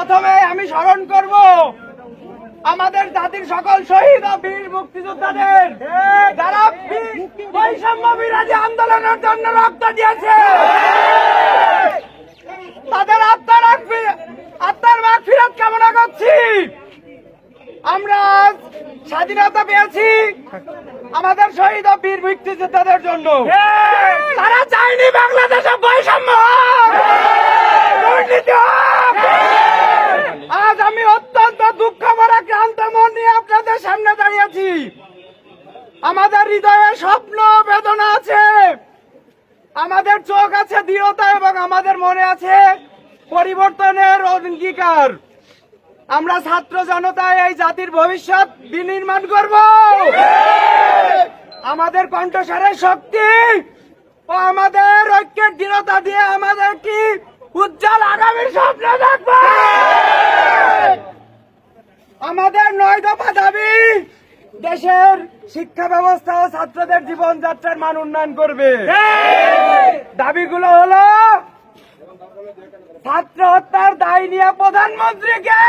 প্রথমে আমি স্মরণ করব আমাদের জাতির সকল শহীদ ও বীর মুক্তিযোদ্ধাদের যারা বৈষম্য বিরাজী আন্দোলনের জন্য রক্ত দিয়েছে। তাদের আত্মার আত্মার মাগ ফিরত কামনা করছি। আমরা স্বাধীনতা পেয়েছি আমাদের শহীদ ও বীর মুক্তিযোদ্ধাদের জন্য। তারা চায়নি বাংলাদেশে বৈষম্য দুর্নীতি। আজ আমি অত্যন্ত দুঃখ ভরা ক্লান্ত মন নিয়ে আপনাদের সামনে দাঁড়িয়েছি। আমাদের হৃদয়ে স্বপ্ন, বেদনা আছে। আমাদের চোখ আছে দৃঢ়তা এবং আমাদের মনে আছে পরিবর্তনের অঙ্গীকার। আমরা ছাত্র জনতায় এই জাতির ভবিষ্যৎ বিনির্মাণ করব। আমাদের কণ্ঠস্বরের শক্তি ও আমাদের ঐক্যের দৃঢ়তা দিয়ে আমাদের কি উজ্জ্বল আগামীর স্বপ্ন দেখব? আমাদের নয় দফা দাবি, দেশের শিক্ষা ব্যবস্থা ও ছাত্রদের জীবনযাত্রার মান উন্নয়ন করবে। দাবিগুলো হলো, ছাত্র হত্যার দায় নিয়ে প্রধানমন্ত্রীকে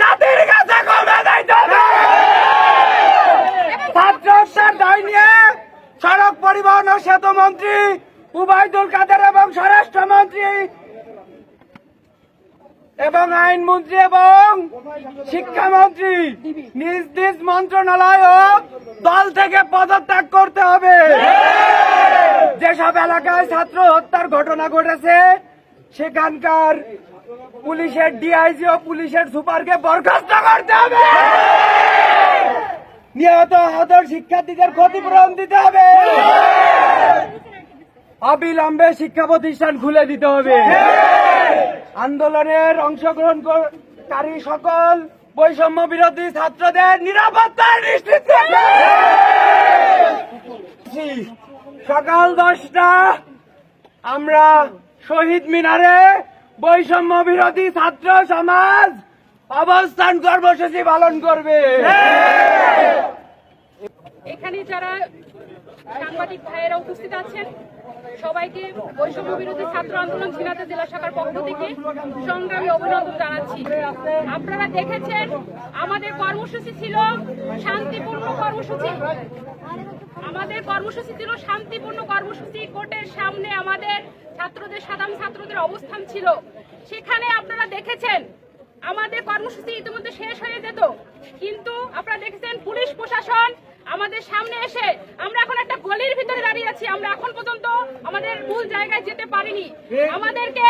জাতির কাছে ছাত্র হত্যার দায় নিয়ে সড়ক পরিবহন ও সেতু মন্ত্রী উবায়দুল কাদের এবং স্বরাষ্ট্রমন্ত্রী এবং আইনমন্ত্রী এবং শিক্ষামন্ত্রী নিজ নিজ মন্ত্রণালয় দল থেকে পদত্যাগ করতে হবে। যেসব এলাকায় ছাত্র হত্যার ঘটনা ঘটেছে সেখানকার পুলিশের ডিআইজি ও পুলিশের সুপারকে বরখাস্ত করতে হবে। নিহত আহত শিক্ষার্থীদের ক্ষতিপূরণ দিতে হবে। অবিলম্বে শিক্ষা প্রতিষ্ঠান খুলে দিতে হবে। আন্দোলনের অংশগ্রহণকারী সকল বৈষম্য বিরোধী ছাত্রদের নিরাপত্তা নিশ্চিত সকাল দশটা আমরা শহীদ মিনারে বৈষম্য বিরোধী ছাত্র সমাজ অবস্থান কর্মসূচি পালন করবে। এখানে যারা সাংবাদিক ভাইয়েরা উপস্থিত আছেন সবাইকে বৈষম্য বিরোধী ছাত্র আন্দোলন ঝিনাইদহ জেলা শাখার পক্ষ থেকে সংগ্রামী অভিনন্দন জানাচ্ছি। আপনারা দেখেছেন, আমাদের কর্মসূচি ছিল শান্তিপূর্ণ কর্মসূচি। আমাদের কর্মসূচি ছিল শান্তিপূর্ণ কর্মসূচি। কোর্টের সামনে আমাদের ছাত্রদের, সাধারণ ছাত্রদের অবস্থান ছিল। সেখানে আপনারা দেখেছেন, আমাদের কর্মসূচি ইতিমধ্যে শেষ হয়ে যেত। কিন্তু আপনারা দেখেছেন, পুলিশ প্রশাসন আমাদের সামনে এসে আমরা এখন একটা গলির ভিতরে দাঁড়িয়ে আছি। আমরা এখন পর্যন্ত আমাদের মূল জায়গায় যেতে পারিনি। আমাদেরকে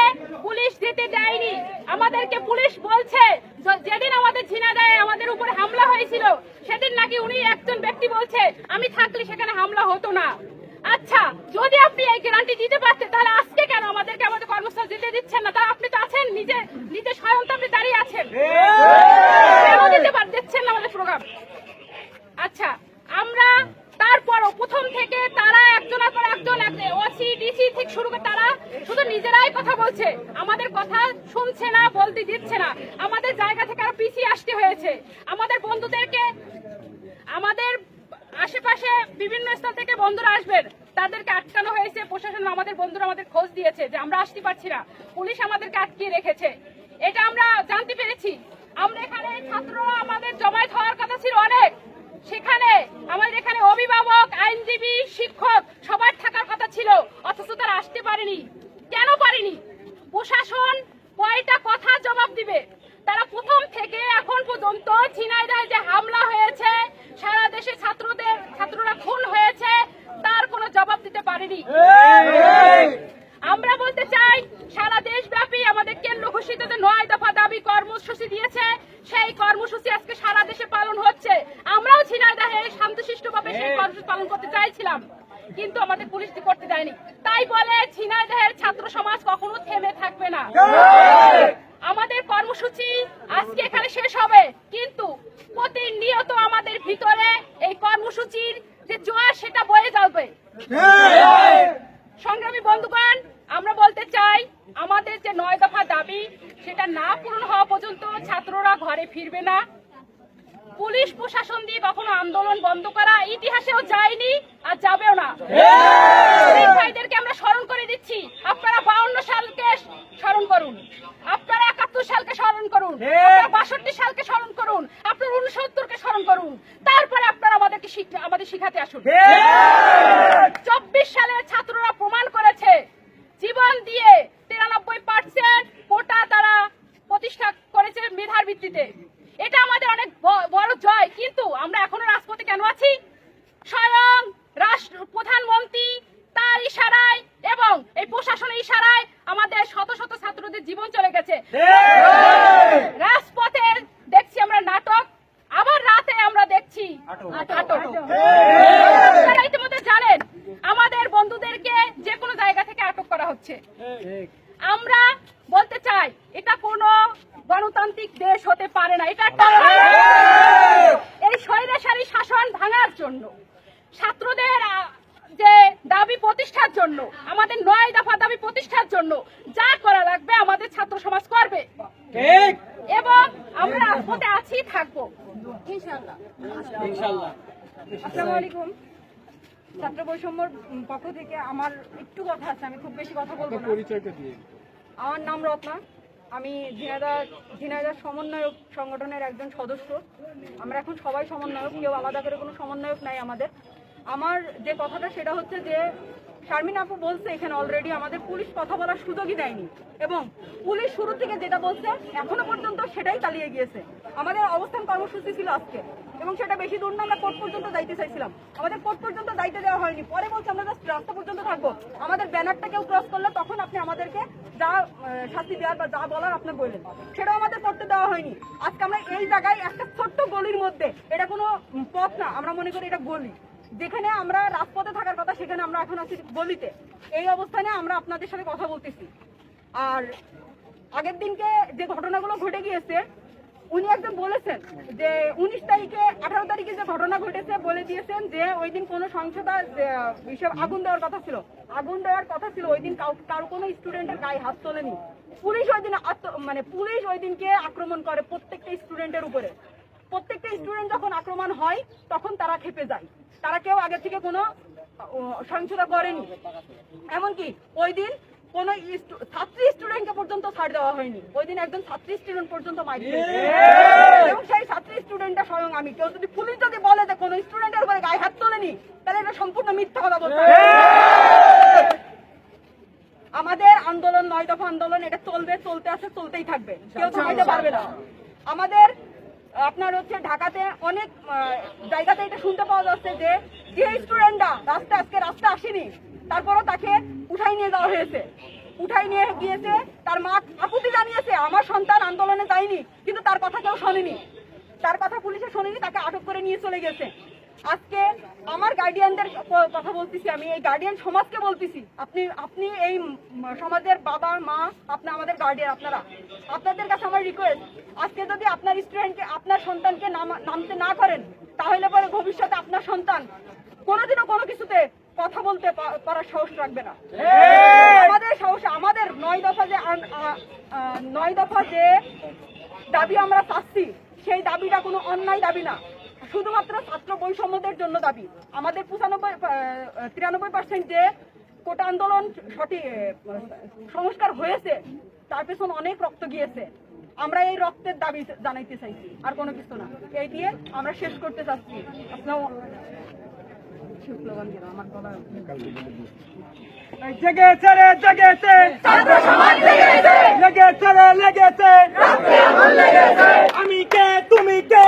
পুলিশ যেতে দেয়নি। আমাদেরকে পুলিশ বলছে যেদিন আমাদের ঝিনাদায় আমাদের উপরে হামলা হয়েছিল সেদিন নাকি উনি একজন ব্যক্তি বলছে আমি থাকলে সেখানে হামলা হতো না। আচ্ছা যদি আপনি এই গ্যারান্টি দিতে পারতেন তাহলে আজকে কেন আমাদেরকে আমাদের কর্মস্থল যেতে দিচ্ছেন না? তাহলে আপনি তো আছেন নিজে নিজে স্বয়ং তো আপনি দাঁড়িয়ে আছেন। কেন দিতে পার দিচ্ছেন না আমাদের প্রোগ্রাম আচ্ছা আমরা তারপরও প্রথম থেকে তারা একজনের পর একজন ওসি, ডিসি থেকে শুরু করে তারা শুধু নিজেরাই কথা বলছে। আমাদের কথা শুনছে না, বলতে দিচ্ছে না। আমাদের জায়গা থেকে আরও পিছিয়ে আসতে হয়েছে। আমাদের বন্ধুদেরকে, আমাদের আশেপাশে বিভিন্ন স্থান থেকে বন্ধুরা আসবেন। তাদেরকে আটকানো হয়েছে, প্রশাসন আমাদের বন্ধুরা আমাদের খোঁজ দিয়েছে যে আমরা আসতে পারছি না। পুলিশ আমাদেরকে আটকিয়ে রেখেছে। এটা আমরা জানতে পেরেছি। আমরা এখানে ছাত্র আমাদের জমায়েত হওয়ার কথা ছিল অনেক। সেখানে আমাদের এখানে অভিভাবক, আইনজীবী, শিক্ষক, সবার থাকার কথা ছিল, অথচ তারা আসতে পারেনি। কেন পারেনি? প্রশাসন কয়টা কথা জবাব দিবে? তারা প্রথম থেকে এখন পর্যন্ত ঝিনাইদহে যে হামলা হয়েছে সারা দেশে ছাত্রদের ছাত্ররা খুন হয়েছে তার কোনো জবাব দিতে পারেনি আমরা বলতে চাই সারা দেশব্যাপী আমাদের কেন্দ্র ঘোষিত যে নয় দফা দাবি কর্মসূচি দিয়েছে সেই কর্মসূচি আজকে সারা দেশে পালন হচ্ছে আমরাও ঝিনাইদহে শান্তশিষ্টভাবে সেই কর্মসূচি পালন করতে চাইছিলাম কিন্তু আমাদের পুলিশ করতে দেয়নি। তাই বলে ঝিনাইদহের ছাত্র সমাজ কখনো থেমে থাকবে না। আমাদের কর্মসূচি আজকে এখানে শেষ হবে কিন্তু প্রতিনিয়ত আমাদের ভিতরে এই কর্মসূচির যে জোয়ার সেটা বয়ে যাবে সংগ্রামী বন্ধুগণ আমরা বলতে চাই আমাদের যে নয় দফা দাবি সেটা না পূরণ হওয়া পর্যন্ত ছাত্ররা ঘরে ফিরবে না। পুলিশ প্রশাসন দিয়ে কখনো আন্দোলন বন্ধ করা ইতিহাসেও যায়নি আর যাবেও না। ভাইদেরকে আমরা স্মরণ করে দিচ্ছি। আপনারা বাউন্ন সালকে স্মরণ করুন। আপনারা একাত্তর সালকে স্মরণ করুন। বাষট্টি সালকে স্মরণ করুন। আপনার উনসত্তরকে স্মরণ করুন। তারপরে আপনারা আমাদেরকে আমাদের শিখাতে আসুন। চব্বিশ সালে ছাত্ররা প্রমাণ করেছে, জীবন দিয়ে তিরানব্বই পার্সেন্ট কোটা তারা প্রতিষ্ঠা করেছে মেধার ভিত্তিতে। এটা আমাদের অনেক বড় জয়। কিন্তু আমরা এখনও রাজপথে কেন আছি? স্বয়ং রাষ্ট্র প্রধানমন্ত্রী তার ইশারায় এবং এই প্রশাসনের ইশারায় আমাদের শত শত ছাত্রদের জীবন চলে গেছে। রাজপথে দেখছি আমরা নাটক আবার রাতে আমরা দেখছি নাটক আপনারা ইতিমধ্যে জানেন আমাদের বন্ধুদেরকে যে কোনো জায়গা থেকে আটক করা হচ্ছে আমরা বলতে চাই এটা কোনো গণতান্ত্রিক দেশ হতে পারে না এটা একটা এই স্বৈরাচারী শাসন ভাঙার জন্য ছাত্রদের আহ, যে দাবি প্রতিষ্ঠার জন্য আমাদের নয় দফা দাবি প্রতিষ্ঠার জন্য যা করা লাগবে আমাদের ছাত্র সমাজ করবে। এবং আমরা রাজপথে আছি থাকব। ইনশাআল্লাহ। আসসালামু আলাইকুম। ছাত্র বৈষম্যর পক্ষ থেকে আমার একটু কথা আছে আমি খুব বেশি কথা বলব না। আমার নাম রত্না। আমি ঝিনাইদা ঝিনাইদা সমন্বয়ক সংগঠনের একজন সদস্য। আমরা এখন সবাই সমন্বয়ক কেউ আলাদা করে কোনো সমন্বয়ক নাই আমাদের। আমার যে কথাটা সেটা হচ্ছে যে, শারমিন আপু বলছে এখানে অলরেডি আমাদের পুলিশ কথা বলার সুযোগই দেয়নি। এবং পুলিশ শুরু থেকে যেটা বলছে, এখনও পর্যন্ত সেটাই চালিয়ে গিয়েছে। আমাদের অবস্থান কর্মসূচি ছিল আজকে, এবং সেটা বেশি দূর না, আমরা কোর্ট পর্যন্ত যাইতে চাইছিলাম। আমাদের কোর্ট পর্যন্ত যাইতে দেওয়া হয়নি। পরে বলছে, আমরা জাস্ট রাস্তা পর্যন্ত থাকব। আমাদের ব্যানারটা কেউ ক্রস করলে তখন আপনি আমাদেরকে যা শাস্তি দেওয়ার বা যা বলার আপনি বললেন। সেটাও আমাদের করতে দেওয়া হয়নি। আজকে আমরা এই জায়গায় একটা ছোট্ট গলির মধ্যে, এটা কোনো পথ না, আমরা মনে করি এটা গলি। যেখানে আমরা রাজপথে থাকার কথা, সেখানে আমরা এখন আছি গলিতে। এই অবস্থানে আমরা আপনাদের সাথে কথা বলতেছি। আর আগের দিনকে যে ঘটনাগুলো ঘটে গিয়েছে, উনি একজন বলেছেন যে, উনিশ তারিখে, আঠারো তারিখে যে ঘটনা ঘটেছে, বলে দিয়েছেন যে, ওই দিন কোনো সংসদা হিসেবে আগুন দেওয়ার কথা ছিল। আগুন দেওয়ার কথা ছিল, ওই দিন কারও কোনো স্টুডেন্টের গায়ে হাত তোলেনি। পুলিশ ওই দিন মানে পুলিশ ওই দিনকে আক্রমণ করে প্রত্যেকটা স্টুডেন্টের উপরে। প্রত্যেকটা স্টুডেন্ট যখন আক্রমণ হয়, তখন তারা খেপে যায়। তারা কেউ আগে থেকে কোনো সহিংসতা করেনি। এমনকি ওই দিন কোন ছাত্রী স্টুডেন্টকে পর্যন্ত ছাড় দেওয়া হয়নি। ওই দিন একজন ছাত্রী স্টুডেন্ট পর্যন্ত মাইক এবং সেই ছাত্রী স্টুডেন্টটা স্বয়ং আমি। কেউ যদি পুলিশ যদি বলে যে কোন স্টুডেন্টের উপরে গায়ে হাত তোলেনি তাহলে এটা সম্পূর্ণ মিথ্যা কথা বলতে। আমাদের আন্দোলন নয় দফা আন্দোলন এটা চলবে চলতে আছে চলতেই থাকবে। কেউ থামাইতে পারবে না। আমাদের আপনার হচ্ছে ঢাকাতে অনেক জায়গাতে এটা শুনতে পাওয়া যাচ্ছে যে যে স্টুডেন্টরা রাস্তা আজকে রাস্তা আসেনি, তারপরও তাকে উঠাই নিয়ে যাওয়া হয়েছে। উঠাই নিয়ে গিয়েছে, তার মা আপত্তি জানিয়েছে, আমার সন্তান আন্দোলনে যায়নি, কিন্তু তার কথা কেউ শোনেনি। তার কথা পুলিশে শোনেনি, তাকে আটক করে নিয়ে চলে গেছে। আজকে আমার গার্ডিয়ানদের কথা বলতেছি আমি এই গার্ডিয়ান সমাজকে বলতেছি। আপনি আপনি এই সমাজের বাবা মা আপনি আমাদের গার্ডিয়ান আপনারা। আপনাদের কাছে আমার রিকোয়েস্ট আজকে যদি আপনার স্টুডেন্টকে আপনার সন্তানকে নামতে না করেন তাহলে পরে ভবিষ্যতে আপনার সন্তান কোনোদিনও কোনো কিছুতে কথা বলতে পারার সাহস রাখবে না। আমাদের সাহস আমাদের নয় দফা যে নয় দফা যে দাবি আমরা চাচ্ছি সেই দাবিটা কোনো অন্যায় দাবি না। শুধুমাত্র ছাত্র বৈষম্যদের জন্য দাবি। আমাদের পঁচানব্বই তিরানব্বই পার্সেন্ট যে কোটা আন্দোলন সঠিক সংস্কার হয়েছে, তার পেছনে অনেক রক্ত গিয়েছে। আমরা এই রক্তের দাবি জানাইতে চাইছি, আর কোনো কিছু না। এই দিয়ে আমরা শেষ করতে চাচ্ছি। জেগেছে রে জেগেছে লেগেছে রে লেগেছে আমি কে তুমি কে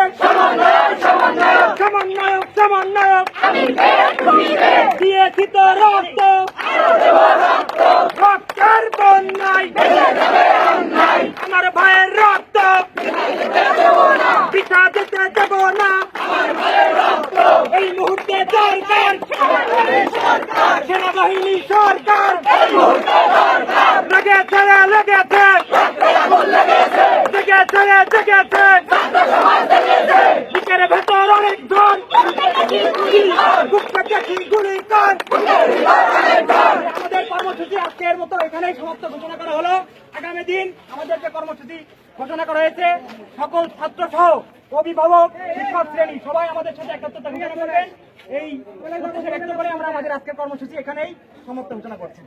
সমন্বয়ক সমন্বয়ক দিয়েছি তো রক্ত রক্তের বন্যায় আমার ভাইয়ের রক্ত পিঠা দিতে দেব না এই মুহূর্তে দরকার সেনাবাহিনী সরকার। লেগেছে লেগেছে। রে, লেগেছে। বুকের ভেতর অনেক বুকটা দেখি গুলি কর। আমাদের কর্মসূচি আজকের মতো এখানেই সমাপ্ত ঘোষণা করা হলো। আগামী দিন আমাদের যে কর্মসূচি ঘোষণা করা হয়েছে, সকল ছাত্র সহ অভিভাবক, শিক্ষক শ্রেণি, সবাই আমাদের সাথে একাত্মতা ঘোষণা করবেন এই প্রত্যাশা ব্যক্ত করে আমরা আমাদের আজকের কর্মসূচি এখানেই সমাপ্ত ঘোষণা করছি।